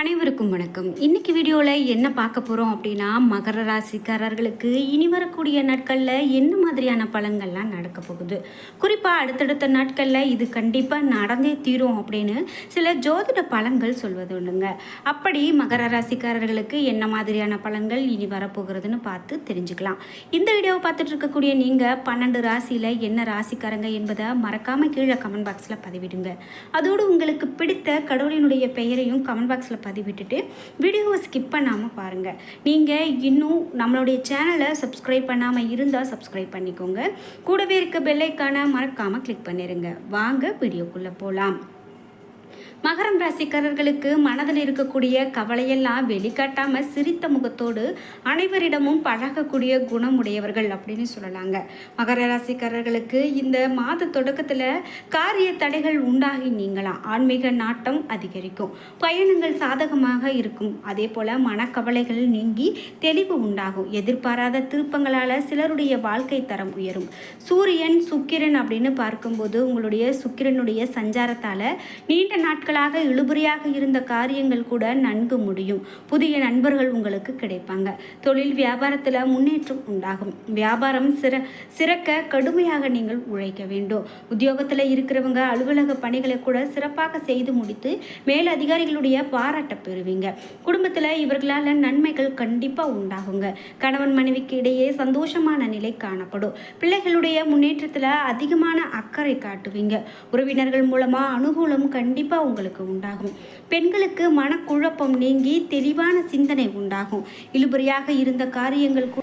அனைவருக்கும் வணக்கம். இன்னைக்கு வீடியோவில் என்ன பார்க்க போகிறோம் அப்படின்னா மகர ராசிக்காரர்களுக்கு இனி வரக்கூடிய நாட்களில் என்ன மாதிரியான பலன்கள்லாம் நடக்க போகுது? குறிப்பாக அடுத்தடுத்த நாட்களில் இது கண்டிப்பாக நடந்தே தீரும் அப்படின்னு சில ஜோதிட பலன்கள் சொல்வது உண்டுங்க. அப்படி மகர ராசிக்காரர்களுக்கு என்ன மாதிரியான பலன்கள் இனி வரப்போகிறதுன்னு பார்த்து தெரிஞ்சுக்கலாம். இந்த வீடியோவை பார்த்துட்டு இருக்கக்கூடிய நீங்கள் பன்னெண்டு ராசியில் என்ன ராசிக்காரங்க என்பதை மறக்காமல் கீழே கமெண்ட் பாக்ஸில் பதிவிடுங்க. அதோடு உங்களுக்கு பிடித்த கடவுளினுடைய பெயரையும் கமெண்ட் பாக்ஸில் பதிவிட்டுட்டு வீடியோவை ஸ்கிப் பண்ணாமல் பாருங்கள் நீங்கள் இன்னும் நம்மளுடைய சேனலை சப்ஸ்கிரைப் பண்ணாமல் இருந்தால் சப்ஸ்கிரைப் பண்ணிக்கோங்க. கூடவே இருக்க பெல்லைக்கான மறக்காமல் கிளிக் பண்ணிடுங்க வாங்க வீடியோக்குள்ளே போகலாம் மகரம் ராசிக்காரர்களுக்கு மனதில் இருக்கக்கூடிய கவலையெல்லாம் வெளிக்காட்டாமல் சிரித்த முகத்தோடு அனைவரிடமும் பழகக்கூடிய குணமுடையவர்கள் அப்படின்னு சொல்லலாங்க. மகர ராசிக்காரர்களுக்கு இந்த மாத தொடக்கத்தில் காரிய தடைகள் உண்டாகி நீங்களாம் ஆன்மீக நாட்டம் அதிகரிக்கும். பயணங்கள் சாதகமாக இருக்கும். அதே போல் மனக்கவலைகள் நீங்கி தெளிவு உண்டாகும். எதிர்பாராத திருப்பங்களால் சிலருடைய வாழ்க்கை தரம் உயரும். சூரியன் சுக்கிரன் அப்படின்னு பார்க்கும்போது உங்களுடைய சுக்கிரனுடைய சஞ்சாரத்தால் நீண்ட நாட்களாக இழுபறியாக இருந்த காரியங்கள் கூட நன்கு முடியும். புதிய நண்பர்கள் உங்களுக்கு கிடைப்பாங்க. தொழில் வியாபாரத்தில் முன்னேற்றம் உண்டாகும். வியாபாரம் சிற சிறக்க கடுமையாக நீங்கள் உழைக்க வேண்டும். உத்தியோகத்தில் இருக்கிறவங்க அலுவலக பணிகளை கூட சிறப்பாக செய்து முடித்து மேல் அதிகாரிகளுடைய பாராட்ட பெறுவீங்க. குடும்பத்தில் இவர்களால் நன்மைகள் கண்டிப்பாக உண்டாகுங்க. கணவன் மனைவிக்கு இடையே சந்தோஷமான நிலை காணப்படும். பிள்ளைகளுடைய முன்னேற்றத்தில் அதிகமான அக்கறை காட்டுவீங்க. உறவினர்கள் மூலமாக அனுகூலம் கண்டிப்பாக உங்களுக்கு உண்டாகும். பெண்களுக்கு மனக்குழப்பம் நீங்கி தெளிவான சிந்தனை உண்டாகும். இழுபறியாக இருந்த காரியங்கள்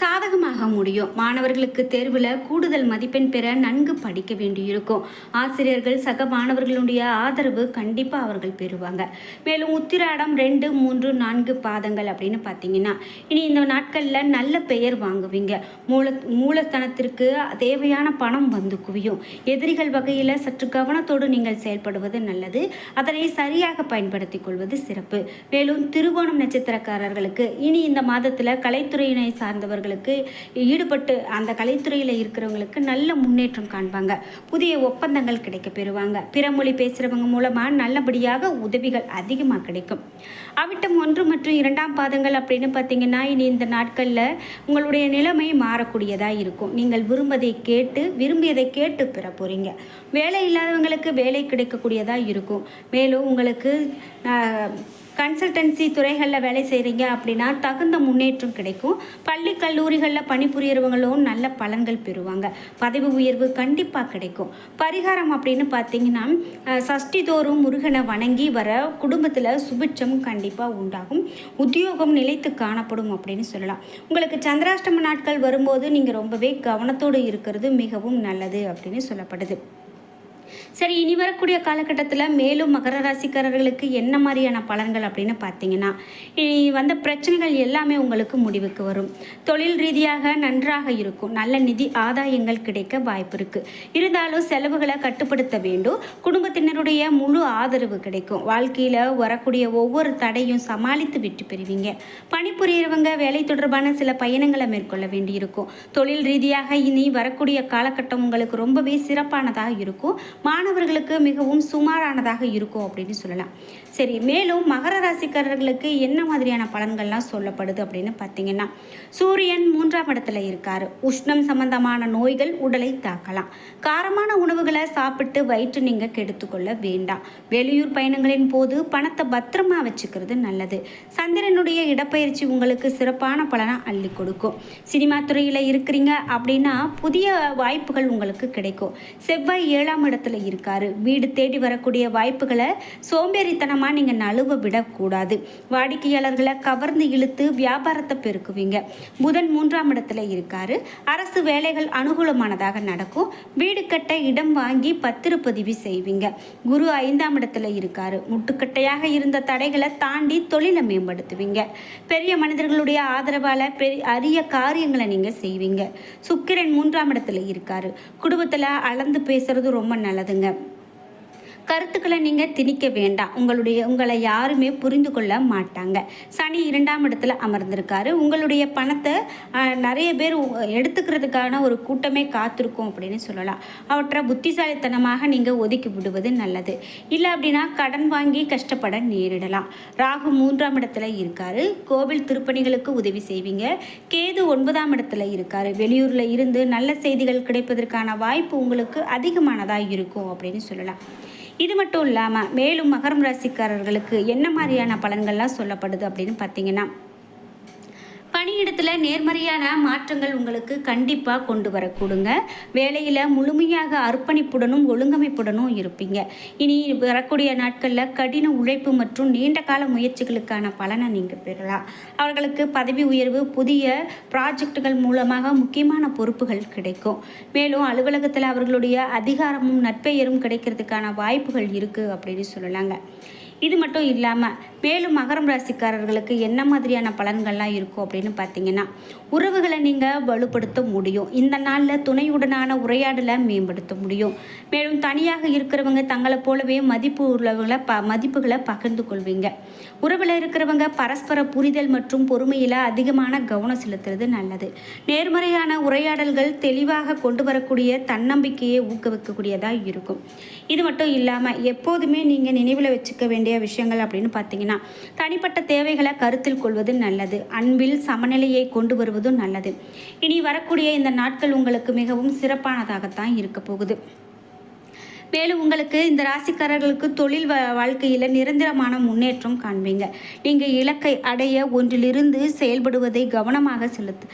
சாதகமாக முடியும். மாணவர்களுக்கு தேர்வில் கூடுதல் மதிப்பெண் பெற நன்கு படிக்க வேண்டியிருக்கும். ஆசிரியர்கள் சக மாணவர்களுடைய ஆதரவு கண்டிப்பாக அவர்கள் பெறுவாங்க. மேலும் உத்திராடம் ரெண்டு மூன்று நான்கு பாதங்கள் அப்படின்னு பார்த்தீங்கன்னா இனி இந்த நாட்களில் நல்ல பெயர் வாங்குவீங்க. மூல மூலத்தனத்திற்கு தேவையான பணம் வந்து குவியும். எதிரிகள் வகையில் சற்று கவனத்தோடு நீங்கள் செயல்படுவது நல்லது. அதனை சரியாக பயன்படுத்திக் கொள்வது சிறப்பு. மேலும் திருவோணம் நட்சத்திரக்காரர்களுக்கு இனி இந்த மாதத்தில் கலைத்துறையினை சார்ந்தவர்கள் சார்ந்தவர்களுக்கு ஈடுபட்டு அந்த கலைத்துறையில் இருக்கிறவங்களுக்கு நல்ல முன்னேற்றம் காண்பாங்க. புதிய ஒப்பந்தங்கள் கிடைக்க பெறுவாங்க. பிற மொழி பேசுகிறவங்க மூலமாக நல்லபடியாக உதவிகள் அதிகமாக கிடைக்கும். அவிட்டம் ஒன்று மற்றும் இரண்டாம் பாதங்கள் அப்படின்னு பார்த்தீங்கன்னா இனி இந்த நாட்களில் உங்களுடைய நிலைமை மாறக்கூடியதாக இருக்கும். நீங்கள் விரும்பதை கேட்டு விரும்பியதை கேட்டு பெற போகிறீங்க வேலை இல்லாதவங்களுக்கு வேலை கிடைக்கக்கூடியதாக இருக்கும். மேலும் உங்களுக்கு கன்சல்டன்சி துறைகளில் வேலை செய்கிறீங்க அப்படின்னா தகுந்த முன்னேற்றம் கிடைக்கும். பள்ளி கல்லூரிகளில் பணிபுரியறவங்களும் நல்ல பலன்கள் பெறுவாங்க. பதவி உயர்வு கண்டிப்பாக கிடைக்கும். பரிகாரம் அப்படின்னு பார்த்தீங்கன்னா சஷ்டி தோறும் முருகனை வணங்கி வர குடும்பத்தில் சுபிட்சம் கண்டிப்பாக உண்டாகும். உத்தியோகம் நிலைத்து காணப்படும் அப்படின்னு சொல்லலாம். உங்களுக்கு சந்திராஷ்டம நாட்கள் வரும்போது நீங்கள் ரொம்பவே கவனத்தோடு இருக்கிறது மிகவும் நல்லது அப்படின்னு சொல்லப்படுது. சரி இனி வரக்கூடிய காலகட்டத்தில் மேலும் மகர ராசிக்காரர்களுக்கு என்ன மாதிரியான பலன்கள் அப்படின்னு பார்த்தீங்கன்னா இனி வந்த பிரச்சனைகள் எல்லாமே உங்களுக்கு முடிவுக்கு வரும். தொழில் ரீதியாக நன்றாக இருக்கும். நல்ல நிதி ஆதாயங்கள் கிடைக்க வாய்ப்பு இருக்குது இருந்தாலும் செலவுகளை கட்டுப்படுத்த வேண்டும். குடும்பத்தினருடைய முழு ஆதரவு கிடைக்கும். வாழ்க்கையில் வரக்கூடிய ஒவ்வொரு தடையும் சமாளித்து விட்டு பெறுவீங்க. பணிபுரியறவங்க வேலை தொடர்பான சில பயணங்களை மேற்கொள்ள வேண்டியிருக்கும். தொழில் ரீதியாக இனி வரக்கூடிய காலகட்டம் உங்களுக்கு ரொம்பவே சிறப்பானதாக இருக்கும். மாணவர்களுக்கு மிகவும் சுமாரானதாக இருக்கும் அப்படின்னு சொல்லலாம். சரி மேலும் மகர ராசிக்காரர்களுக்கு என்ன மாதிரியான பலன்கள்லாம் சொல்லப்படுது அப்படின்னு பார்த்தீங்கன்னா சூரியன் மூன்றாம் இடத்துல இருக்காரு. உஷ்ணம் சம்பந்தமான நோய்கள் உடலை தாக்கலாம். காரமான உணவுகளை சாப்பிட்டு வயிற்று நீங்கள் கெடுத்துக்கொள்ள வேண்டாம். வெளியூர் பயணங்களின் போது பணத்தை பத்திரமா வச்சுக்கிறது நல்லது. சந்திரனுடைய இடப்பயிற்சி உங்களுக்கு சிறப்பான பலனை அள்ளி கொடுக்கும். சினிமா துறையில் இருக்கிறீங்க அப்படின்னா புதிய வாய்ப்புகள் உங்களுக்கு கிடைக்கும். செவ்வாய் ஏழாம் இடத்துல இருக்காரு. வீடு தேடி வரக்கூடிய வாய்ப்புகளை சோம்பேறித்தனமாக நீங்கள் நழுவ விடக்கூடாது. வாடிக்கையாளர்களை கவர்ந்து இழுத்து வியாபாரத்தை பெருக்குவீங்க. புதன் மூன்றாம் இடத்துல இருக்காரு. அரசு வேலைகள் அனுகூலமானதாக நடக்கும். வீடு கட்ட இடம் வாங்கி பத்திரப்பதிவு செய்வீங்க. குரு ஐந்தாம் இடத்துல இருக்காரு. முட்டுக்கட்டையாக இருந்த தடைகளை தாண்டி தொழிலை மேம்படுத்துவீங்க. பெரிய மனிதர்களுடைய ஆதரவால் பெரிய அரிய காரியங்களை நீங்கள் செய்வீங்க. சுக்கிரன் மூன்றாம் இடத்துல இருக்காரு. குடும்பத்தில் அளந்து பேசுறது ரொம்ப நல்லதுங்க கருத்துக்களை நீங்கள் திணிக்க வேண்டாம். உங்களுடைய உங்களை யாருமே புரிந்து கொள்ள மாட்டாங்க. சனி இரண்டாம் இடத்துல அமர்ந்திருக்காரு. உங்களுடைய பணத்தை நிறைய பேர் எடுத்துக்கிறதுக்கான ஒரு கூட்டமே காத்திருக்கும் அப்படின்னு சொல்லலாம். அவற்றை புத்திசாலித்தனமாக நீங்கள் ஒதுக்கி விடுவது நல்லது. இல்லை அப்படின்னா கடன் வாங்கி கஷ்டப்பட நேரிடலாம். ராகு மூன்றாம் இடத்துல இருக்காரு. கோவில் திருப்பணிகளுக்கு உதவி செய்வீங்க. கேது ஒன்பதாம் இடத்துல இருக்காரு. வெளியூரில் இருந்து நல்ல செய்திகள் கிடைப்பதற்கான வாய்ப்பு உங்களுக்கு அதிகமானதாக இருக்கும் அப்படின்னு சொல்லலாம். இது மட்டும் இல்லாமல் மேலும் மகரம் ராசிக்காரர்களுக்கு என்ன மாதிரியான பலன்கள்லாம் சொல்லப்படுது அப்படின்னு பார்த்தீங்கன்னா பணியிடத்தில் நேர்மறையான மாற்றங்கள் உங்களுக்கு கண்டிப்பாக கொண்டு வரக்கூடுங்க. வேலையில் முழுமையாக அர்ப்பணிப்புடனும் ஒழுங்கமைப்புடனும் இருப்பீங்க. இனி வரக்கூடிய நாட்களில் கடின உழைப்பு மற்றும் நீண்ட கால முயற்சிகளுக்கான பலனை நீங்கள் பெறலாம். அவர்களுக்கு பதவி உயர்வு புதிய ப்ராஜெக்டுகள் மூலமாக முக்கியமான பொறுப்புகள் கிடைக்கும். மேலும் அலுவலகத்தில் அவர்களுடைய அதிகாரமும் நட்பெயரும் கிடைக்கிறதுக்கான வாய்ப்புகள் இருக்குது அப்படின்னு சொல்லலாங்க. இது மட்டும் இல்லாமல் மேலும் மகரம் ராசிக்காரர்களுக்கு என்ன மாதிரியான பலன்கள்லாம் இருக்கும் அப்படின்னு பார்த்தீங்கன்னா உறவுகளை நீங்கள் வலுப்படுத்த முடியும். இந்த நாளில் துணையுடனான உரையாடலை மேம்படுத்த முடியும். மேலும் தனியாக இருக்கிறவங்க தங்களை போலவே மதிப்பு உள்ளவங்களை ப மதிப்புகளை பகிர்ந்து கொள்வீங்க. உறவில் இருக்கிறவங்க பரஸ்பர புரிதல் மற்றும் பொறுமையில் அதிகமான கவனம் செலுத்துறது நல்லது. நேர்மறையான உரையாடல்கள் தெளிவாக கொண்டு வரக்கூடிய தன்னம்பிக்கையை ஊக்குவிக்கக்கூடியதாக இருக்கும். இது மட்டும் இல்லாமல் எப்போதுமே நீங்கள் நினைவில் வச்சுக்க வேண்டிய விஷயங்கள் அப்படின்னு பார்த்தீங்கன்னா தனிப்பட்ட தேவைகளை கருத்தில் கொள்வது நல்லது. அன்பில் சமநிலையை கொண்டு வருவதும் நல்லது. இனி வரக்கூடிய இந்த நாட்கள் உங்களுக்கு மிகவும் சிறப்பானதாகத்தான் இருக்க போகுது. மேலும் உங்களுக்கு இந்த ராசிக்காரர்களுக்கு தொழில் வ வாழ்க்கையில் நிரந்தரமான முன்னேற்றம் காண்பீங்க. நீங்கள் இலக்கை அடைய ஒன்றிலிருந்து செயல்படுவதை கவனமாக செலுத்து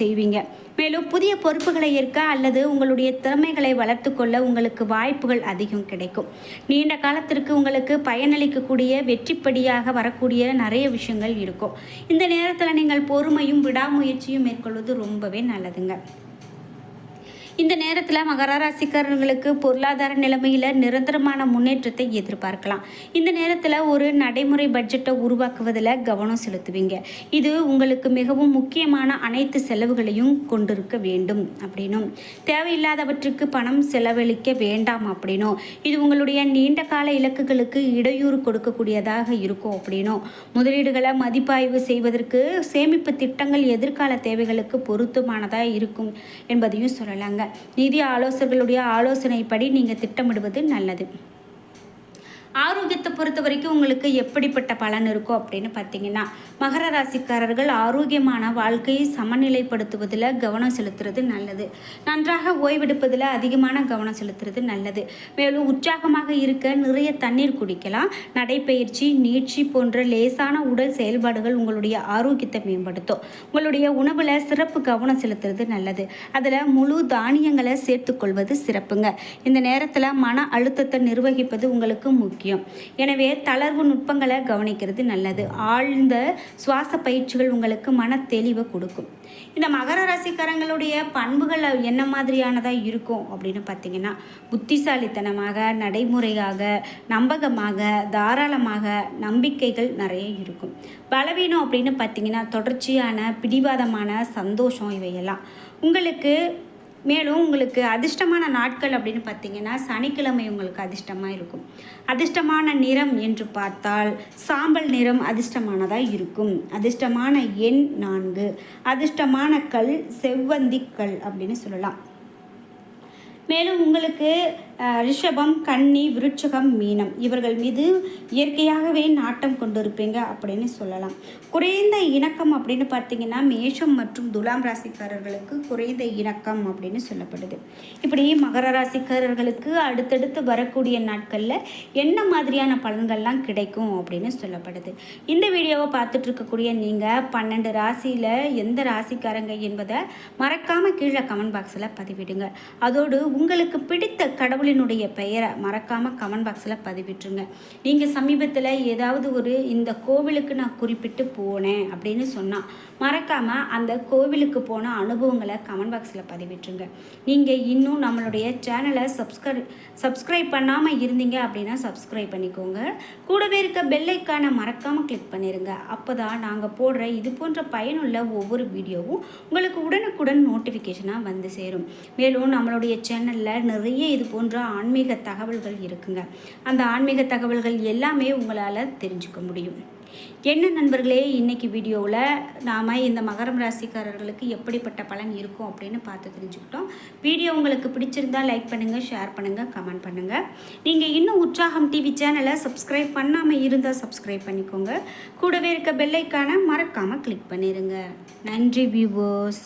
செய்வீங்க. மேலும் புதிய பொறுப்புகளை ஏற்க அல்லது உங்களுடைய திறமைகளை வளர்த்து கொள்ள உங்களுக்கு வாய்ப்புகள் அதிகம் கிடைக்கும். நீண்ட காலத்திற்கு உங்களுக்கு பயனளிக்கக்கூடிய வெற்றிப்படியாக வரக்கூடிய நிறைய விஷயங்கள் இருக்கும். இந்த நேரத்தில் நீங்கள் பொறுமையும் விடாமுயற்சியும் மேற்கொள்வது ரொம்பவே நல்லதுங்க. இந்த நேரத்தில் மகர ராசிக்காரர்களுக்கு பொருளாதார நிலைமையில் நிரந்தரமான முன்னேற்றத்தை எதிர்பார்க்கலாம். இந்த நேரத்தில் ஒரு நடைமுறை பட்ஜெட்டை உருவாக்குவதில் கவனம் செலுத்துவீங்க. இது உங்களுக்கு மிகவும் முக்கியமான அனைத்து செலவுகளையும் கொண்டிருக்க வேண்டும் அப்படின்னும். தேவையில்லாதவற்றுக்கு பணம் செலவழிக்க வேண்டாம் அப்படின்னும். இது உங்களுடைய நீண்ட கால இலக்குகளுக்கு இடையூறு கொடுக்கக்கூடியதாக இருக்கும் அப்படின்னும். முதலீடுகளை மதிப்பாய்வு செய்வதற்கு சேமிப்பு திட்டங்கள் எதிர்கால தேவைகளுக்கு பொருத்தமானதாக இருக்கும் என்பதையும் சொல்லலாங்க. நிதி ஆலோசகர்களுடைய ஆலோசனைப்படி நீங்கள் திட்டமிடுவது நல்லது. ஆரோக்கியத்தை பொறுத்த வரைக்கும் உங்களுக்கு எப்படிப்பட்ட பலன் இருக்கும் அப்படின்னு பார்த்தீங்கன்னா மகர ராசிக்காரர்கள் ஆரோக்கியமான வாழ்க்கையை சமநிலைப்படுத்துவதில் கவனம் செலுத்துறது நல்லது. நன்றாக ஓய்வெடுப்பதில் அதிகமான கவனம் செலுத்துறது நல்லது. மேலும் உற்சாகமாக இருக்க நிறைய தண்ணீர் குடிக்கலாம். நடைப்பயிற்சி நீட்சி போன்ற லேசான உடல் செயல்பாடுகள் உங்களுடைய ஆரோக்கியத்தை மேம்படுத்தும். உங்களுடைய உணவில் சிறப்பு கவனம் செலுத்துறது நல்லது. அதில் முழு தானியங்களை சேர்த்துக்கொள்வது சிறப்புங்க. இந்த நேரத்தில் மன அழுத்தத்தை நிர்வகிப்பது உங்களுக்கு முக்கியம். முக்கியம். எனவே தளர்வு நுட்பங்களை கவனிக்கிறது நல்லது. ஆழ்ந்த சுவாச பயிற்சிகள் உங்களுக்கு மன தெளிவை கொடுக்கும். இந்த மகர ராசிக்காரங்களுடைய பண்புகள் என்ன மாதிரியானதாக இருக்கும் அப்படின்னு பார்த்தீங்கன்னா புத்திசாலித்தனமாக நடைமுறையாக நம்பகமாக தாராளமாக நம்பிக்கைகள் நிறைய இருக்கும். பலவீனம் அப்படின்னு பார்த்தீங்கன்னா தொடர்ச்சியான பிடிவாதமான சந்தோஷம் இவையெல்லாம். உங்களுக்கு மேலும் உங்களுக்கு அதிர்ஷ்டமான நாட்கள் அப்படின்னு பார்த்தீங்கன்னா சனிக்கிழமை உங்களுக்கு அதிர்ஷ்டமாக இருக்கும். அதிர்ஷ்டமான நிறம் என்று பார்த்தால் சாம்பல் நிறம் அதிர்ஷ்டமானதாக இருக்கும். அதிர்ஷ்டமான எண் நான்கு. அதிர்ஷ்டமான கல் செவ்வந்தி கல் அப்படின்னு சொல்லலாம். மேலும் உங்களுக்கு ரிஷபம் கன்னி விருட்சகம் மீனம் இவர்கள் மீது இயற்கையாகவே நாட்டம் கொண்டிருப்பீங்க அப்படின்னு சொல்லலாம். குறைந்த இணக்கம் அப்படின்னு பார்த்தீங்கன்னா மேஷம் மற்றும் துலாம் ராசிக்காரர்களுக்கு குறைந்த இணக்கம் அப்படின்னு சொல்லப்படுது. இப்படி மகர ராசிக்காரர்களுக்கு அடுத்தடுத்து வரக்கூடிய நாட்களில் என்ன மாதிரியான பலன்கள்லாம் கிடைக்கும் அப்படின்னு சொல்லப்படுது. இந்த வீடியோவை பார்த்துட்டு இருக்கக்கூடிய நீங்கள் பன்னெண்டு ராசியில் எந்த ராசிக்காரங்க என்பதை மறக்காமல் கீழே கமெண்ட் பாக்ஸில் பதிவிடுங்க. அதோடு உங்களுக்கு பிடித்த கடவுளினுடைய பெயரை மறக்காமல் கமெண்ட் பாக்ஸில் பதிவிட்டுருங்க. நீங்கள் சமீபத்தில் ஏதாவது ஒரு இந்த கோவிலுக்கு நான் குறிப்பிட்டு போனேன் அப்படின்னு சொன்னால் மறக்காமல் அந்த கோவிலுக்கு போன அனுபவங்களை கமெண்ட் பாக்ஸில் பதிவிட்டுருங்க. நீங்கள் இன்னும் நம்மளுடைய சேனலை சப்ஸ்கிரை சப்ஸ்கிரைப் பண்ணாமல் இருந்தீங்க அப்படின்னா சப்ஸ்கிரைப் பண்ணிக்கோங்க. கூடவே இருக்க பெல்லைக்கான மறக்காமல் கிளிக் பண்ணிடுங்க அப்போ தான் நாங்கள் போடுற இது போன்ற பயனுள்ள ஒவ்வொரு வீடியோவும் உங்களுக்கு உடனுக்குடன் நோட்டிஃபிகேஷனாக வந்து சேரும். மேலும் நம்மளுடைய சேனல் சேனலில் நிறைய இது போன்ற ஆன்மீக தகவல்கள் இருக்குங்க. அந்த ஆன்மீக தகவல்கள் எல்லாமே உங்களால் தெரிஞ்சுக்க முடியும். என்ன நண்பர்களே இன்னைக்கு வீடியோவில் நாம் இந்த மகரம் ராசிக்காரர்களுக்கு எப்படிப்பட்ட பலன் இருக்கும் அப்படின்னு பார்த்து தெரிஞ்சுக்கிட்டோம். வீடியோ உங்களுக்கு பிடிச்சிருந்தா லைக் பண்ணுங்கள் ஷேர் பண்ணுங்கள் கமெண்ட் பண்ணுங்கள் நீங்கள் இன்னும் உற்சாகம் டிவி சேனலை சப்ஸ்கிரைப் பண்ணாமல் இருந்தால் சப்ஸ்கிரைப் பண்ணிக்கோங்க. கூடவே இருக்க பெல்லைக்கான மறக்காமல் கிளிக் பண்ணிடுங்க நன்றி வியூவர்ஸ்